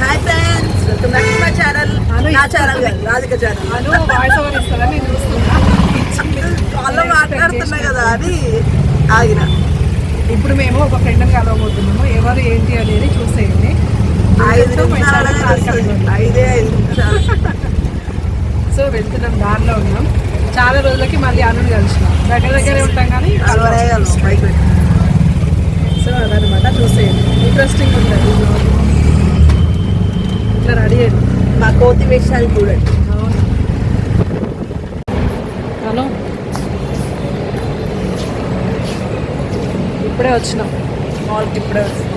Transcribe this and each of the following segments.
Hi friends welcome back to my channel నా channel Radhika channel అను voice over నేను చూస్తున్నా. మాట్లాడుతున్నా కదా అది. ఆగిన. ఇప్పుడు మేము ఒక ఫ్రెండ్ని కలవబోతున్నాము ఎవరు ఏంటి అనేది చూసేయండి. ఐదు. ఐదే ఐదు నిమిషాలు. సో వెళ్తున్నాం దారిలో ఉన్నాం. చాలా రోజులకి మళ్ళీ అనుని కలిసినాం. దగ్గర దగ్గరే ఉంటాం కానీ కలవరేయగలం బైక్ పెట్టి సో అదనమాట చూసేయండి. ఇంట్రెస్టింగ్ ఉంటుంది. ఇట్లా రెడీ మా కోతి వేషాలు చూడండి. హలో. ఇప్పుడే వచ్చినాం. మాల్కి ఇప్పుడే వచ్చినాం.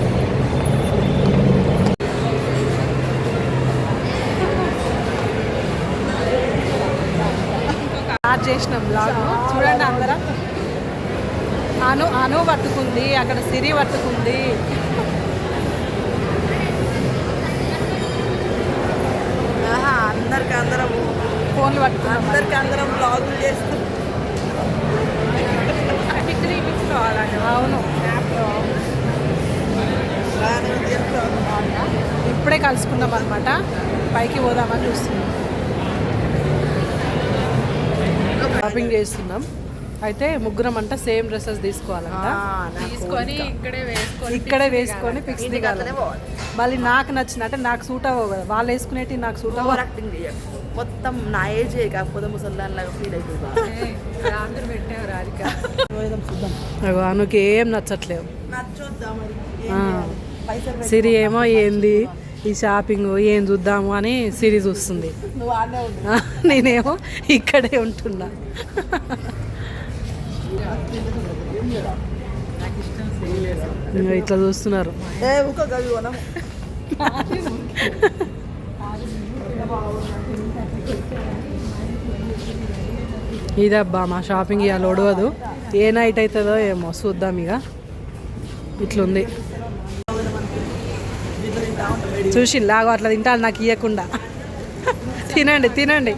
స్టార్ట్ చేసినాం బ్లాగ్ చూడండి అందరం. అను అను పట్టుకుంది అక్కడ సిరి పట్టుకుంది. అందరికి అందరం ఫోన్లు పట్టుకున్నాం అందరికి అందరం బ్లాగులు చేస్తూ. అవును. ఇప్పుడే కలుసుకున్నాం అనమాట పైకి పోదామని చూస్తున్నాం. షాపింగ్ చేస్తున్నాం. అయితే ముగ్గురం అంట సేమ్ డ్రెస్సెస్ తీసుకోవాలంట. తీసుకొని ఇక్కడే వేసుకొని ఇక్కడే వేసుకొని ఫిక్స్ దిగాలి మళ్ళీ నాకు నచ్చిన అంటే నాకు సూట్ అవ్వవు కదా. వాళ్ళు వేసుకునేటి నాకు సూట్ అవ్వ. మొత్తం నా ఏజ్ కాకపోతే ముసల్దాన్ లాగా ఫీల్ అవుతుంది అందరూ పెట్టావు రాధిక. అగో అనుకి ఏం నచ్చట్లేవు. సిరి ఏమో ఏంది? ఈ షాపింగ్ ఏం చూద్దాము అని సిరి చూస్తుంది. నేనేమో ఇక్కడే ఉంటున్నా. ఇట్లా చూస్తున్నారు. ఇదబ్బా మా షాపింగ్ ఇవాళ ఒడవదు. ఏ నైట్ అవుతుందో ఏమో చూద్దాం ఇక. ఇట్లుంది. చూసి లాగో అట్లా తింటాను నాకు ఇవ్వకుండా తినండి తినండి.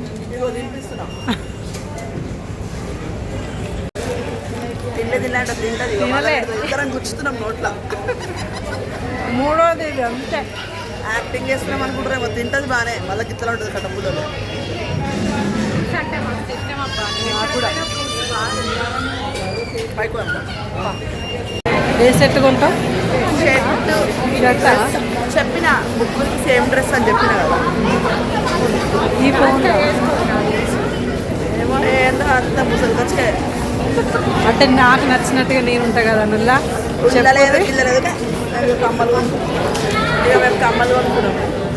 తిన్నాట తింటది. ఇద్దరం గుచ్చుతున్నాం నోట్ల. మూడోది అంతే. యాక్టింగ్ చేస్తున్నాం అనుకుంటారేమో తింటది బానే. మళ్ళీ గిత్తలు ఉంటుంది కట్టపుల్లో ఏ సెట్ షర్ట్ చెప్పిన ముగ్గురికి సేమ్ డ్రెస్ అని చెప్పిన కదా. ఈ ఫోన్ ఏమో ఏందో అంత ముసలి అంటే నాకు నచ్చినట్టుగా నేను ఉంటా కదా నుల్లా నాకు కమ్మలు కమ్మలు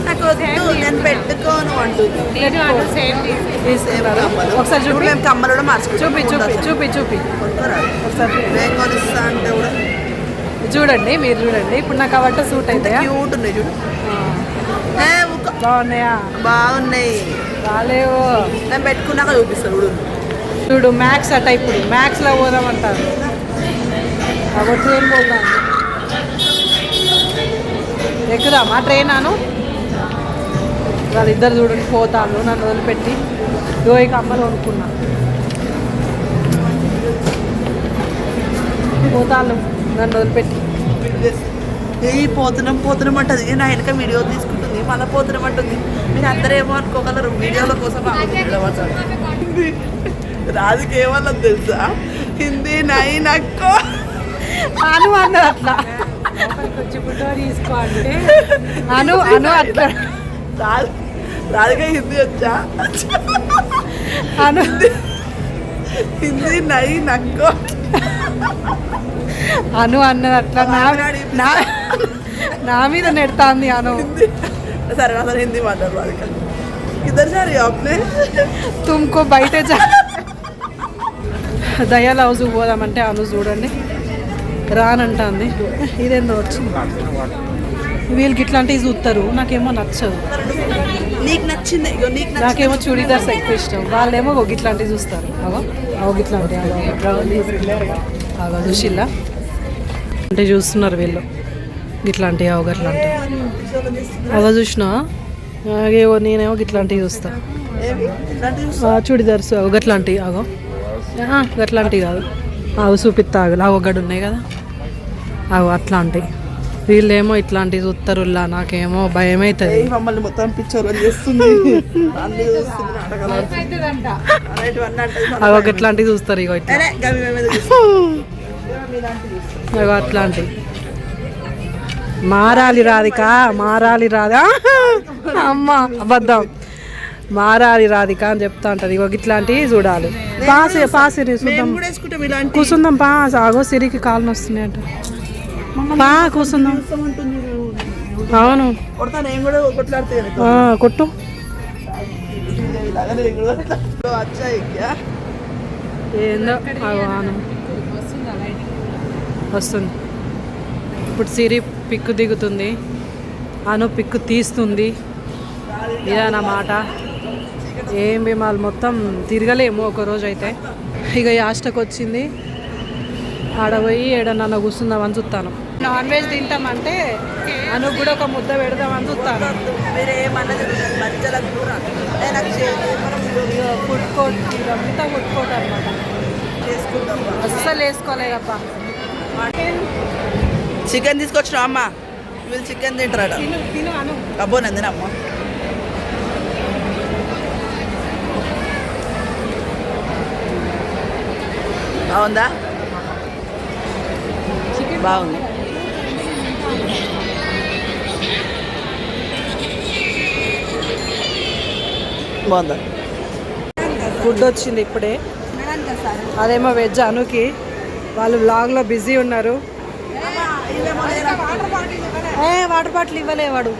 నాకు వద్దు నేను పెట్టుకోను అంటుంది ఒకసారి చూపి. మేము కమ్మలు కూడా మార్చుకుంటాం. చూపి చూపి చూపి చూపి. కొనుక్కోరా? ఒకసారి చూపి. నేను కొనిస్తా అంటే కూడా. చూడండి మీరు చూడండి. ఇప్పుడు నాకు అవట్ట సూట్ క్యూట్ ఉన్నాయి చూడు. బాగున్నాయా? బాగున్నాయి. బాగాలేవు. నేను పెట్టుకున్నాక చూపిస్తాను చూడు. చూడు మ్యాథ్స్ అట ఇప్పుడు. మ్యాక్స్లో పోదామంటారు. కాబట్టి ట్రైన్ పోతాను ఎక్కుదామా ట్రైన్ అను? వాళ్ళిద్దరు చూడండి పోతాను నన్ను వదిలిపెట్టి. దోయి కమ్మలు కొనుక్కున్నా పోతాను నన్ను వదిలిపెట్టి. ఏ పోతున్నాం పోతున్నాం అంటది. నా వెనక వీడియో తీసుకుంటుంది మళ్ళీ పోతున్నాం అంటుంది. మీరు అందరూ ఏమో అనుకోగలరు వీడియోల కోసం రాజుకి ఏమన్నది తెలుసా? హిందీ నై నక్కో అను అన్న అట్లా. అను అను అట్లా. రాజు రాజుకే హిందీ వచ్చా? అను. హిందీ నై నక్కో అను అన్నది అట్లా. నా నా నా మీద నెడతాంది అను. సరే అసలు హిందీ మాట్లాడు ఇద్దరు సారి అప్నే తుమ్కో బయట జా దయాల హౌస్ పోదామంటే అను చూడండి. రానంటాంది. ఇదేందో వచ్చింది. వీళ్ళకి ఇట్లాంటివి చూస్తారు నాకేమో నచ్చదు. నీకు నచ్చింది. ఇగో నీకు నచ్చింది. నాకేమో చూడీదార్స్ ఎక్కువ ఇష్టం. వాళ్ళేమో ఒక ఇట్లాంటివి చూస్తారు. అవో అవు ఇట్లాంటి. అగో చూసిల్లా అంటే చూస్తున్నారు వీళ్ళు. ఇట్లాంటివి అవు అట్లాంటివి అగో చూసినా? నేనేమో ఇట్లాంటివి చూస్తా. ఏమి ఇట్లాంటి చూసి ఆ, చూడిదార్స్ అగో గట్లాంటివి అగో. ఆహా, గట్లాంటివి కాదు. అవి చూపిస్తా ఆగు. అగో గడు ఉన్నాయి కదా. అవి అట్లాంటి. వీళ్ళేమో ఇట్లాంటివి చూస్తారులా నాకేమో భయం అవుతుంది మమ్మల్ని మొత్తం అవి ఒక ఇట్లాంటివి చూస్తారు ఇగో ఇట్లా. అవి అట్లాంటివి మారాలి రాధిక మారాలి రాధా. అమ్మ అబద్ధం. మారాలి రాధిక అని చెప్తా ఉంటది. ఇగో ఇట్లాంటివి చూడాలి. పాసి పాసిరి చూద్దాం కూర్చుందాం పా ఆగో సిరికి కాళ్ళు వస్తున్నాయి అంట పా కూర్చుందాం అవును. కొట్టు. ఏందో వస్తుంది. ఇప్పుడు సిరి పిక్కు దిగుతుంది. అను పిక్కు తీస్తుంది. ఇదన్నమాట ఏం భీమాలు మొత్తం తిరగలేము ఒక రోజు అయితే ఇక యాస్టకు వచ్చింది ఆడ పోయి ఏడన్నా కూర్చుందామని చూస్తాను నాన్ వెజ్ తింటామంటే అను కూడా ఒక ముద్ద పెడదామని చూస్తాను ఫుడ్ కోర్ట్ ఇదంతా ఫుడ్ కోర్ట్ అనమాట అస్సలు వేసుకోలేదప్పా చికెన్ తీసుకొచ్చిన అమ్మ? వీళ్ళు చికెన్ తింటారట. తిను తిను అను. అబ్బో నందినమ్మ బాగుందా? బాగుంది. బాగుందా? ఫుడ్ వచ్చింది ఇప్పుడే. అదేమో వెజ్ అనుకి. వాళ్ళు బ్లాగ్లో బిజీ ఉన్నారు. ఏ వాటర్ బాటిల్ ఇవ్వలే వాడు.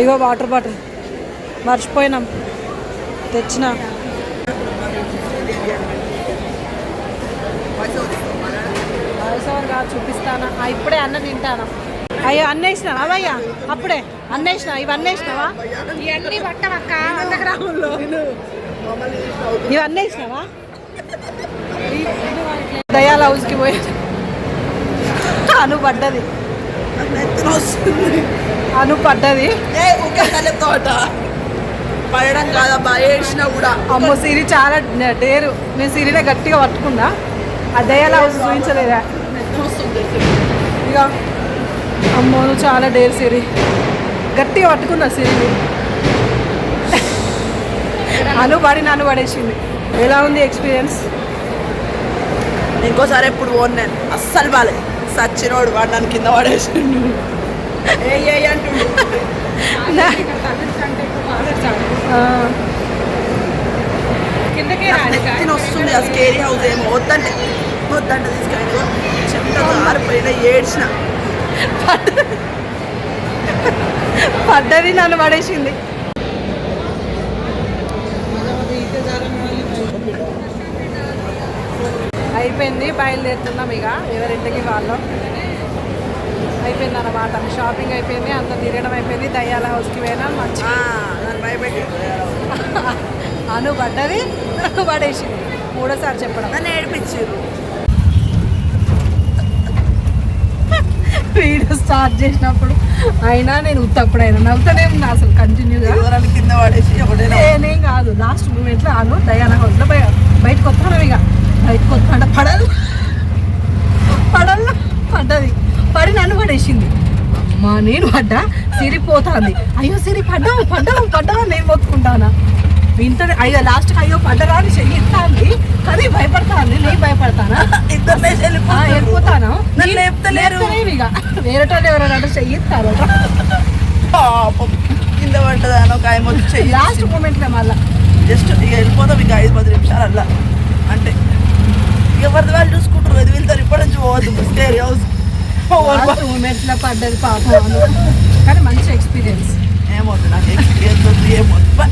ఇగో వాటర్ బాటిల్. మర్చిపోయినాం. తెచ్చిన. కాదు చూపిస్తానా? ఇప్పుడే అన్న తింటానా? అయ్యో అన్నేసినావా? అవయ్యా అప్పుడే. అన్నేసినావా? ఇవి అన్నేసినావా? ఇవన్నీ పట్టవక్క వంద గ్రాముల్లో ఇవి అన్నేసినావా? దయాల హౌస్కి పోయి అను పడ్డది అను పడ్డది తోట. పడడం కాదబ్బా ఏడ్చినా కూడా. అమ్మో సిరి చాలా డేరు. నేను సిరినే గట్టిగా పట్టుకున్నా. ఆ దయాల హౌస్ చూపించలేదా? వస్తుంది ఇక. అమ్మో నువ్వు చాలా డేర్ సిరి. గట్టిగా పట్టుకున్నా సిరిని. అను పడి నన్ను పడేసింది ఎలా ఉంది ఎక్స్పీరియన్స్? ఇంకోసారి ఎప్పుడు పోను నేను. అస్సలు బాలే సచ్చినోడు వాడు నన్ను కింద పడేసిండు. ఏ ఏ అంటుండు. కిందకే వస్తుంది. ఆ స్కేరీ హౌస్ ఏమో. వద్దంటే. వద్దంటే తీసుకెళ్ళి. ఏడ్చిన. పడ్డది నన్ను పడేసింది. అయిపోయింది బయలుదేరుతున్నాం ఇక ఎవరింటికి వాళ్ళం. అయిపోయింది అన్నమాట షాపింగ్ అయిపోయింది అంత తిరగడం అయిపోయింది. దయ్యాల హౌస్కి పోయినా మంచి అను పడ్డది నన్ను పడేసింది. మూడోసారి చెప్పడం. నన్ను ఏడిపించారు. వీడియో స్టార్ట్ చేసినప్పుడు అయినా నేను ఉత్తప్పుడైనా నవ్వుతానే ఉన్నా అసలు కంటిన్యూగా కింద పడేసి నేనేం కాదు లాస్ట్ మూమెంట్లో అను దయాన హౌస్లో బయ బయటకు వస్తాను ఇక. బయటకు వస్తాను పడదు. పడల్లా పడ్డది. పడి నన్ను పడేసింది. అమ్మా నేను పడ్డా? సిరి పోతాంది అయ్యో సిరి పడ్డావు పడ్డావు పడ్డావు నేను మొత్తుకుంటానా? ఇంత అయ్యో లాస్ట్కి అయ్యో పడ్డరా అని చెయ్యిస్తాంది కానీ భయపడతాను నేను భయపడతానా? ఇద్దరు. వెళ్ళిపోతాను. లేపుతలేరు. ఇక. వేరే వాళ్ళు ఎవరైనా చెయ్యిస్తారు కింద పడ్డదాని ఒక ఆయన వచ్చి లాస్ట్ మూమెంట్లో మళ్ళీ. జస్ట్ ఇక వెళ్ళిపోతాం ఇక ఐదు పది నిమిషాలు అలా అంటే ఎవరిది వాళ్ళు చూసుకుంటారు అది వెళ్తారు ఇప్పటి నుంచి పోవద్దు. స్టేరీ హౌస్ మూమెంట్లో పడ్డది పాపం. కానీ మంచి ఎక్స్పీరియన్స్ ఏమవుతుంది నాకు ఎక్స్పీరియన్స్ వద్దు ఏమవుతుంది.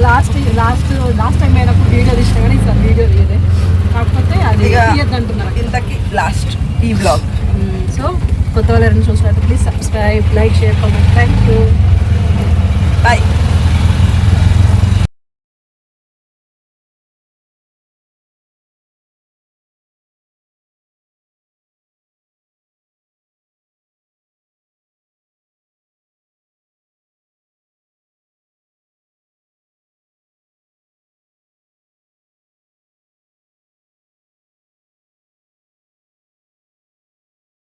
లాస్ట్ లాస్ట్ లాస్ట్ టైం అయినప్పుడు వీడియో తీసిన కానీ ఈసారి వీడియో తీయదే. కాకపోతే అది తీయద్దంటున్నారు. ఇంతకి లాస్ట్ ఈ బ్లాగ్ సో కొత్త వాళ్ళు ఎవరైనా చూసినట్టు please subscribe like share comment thank you bye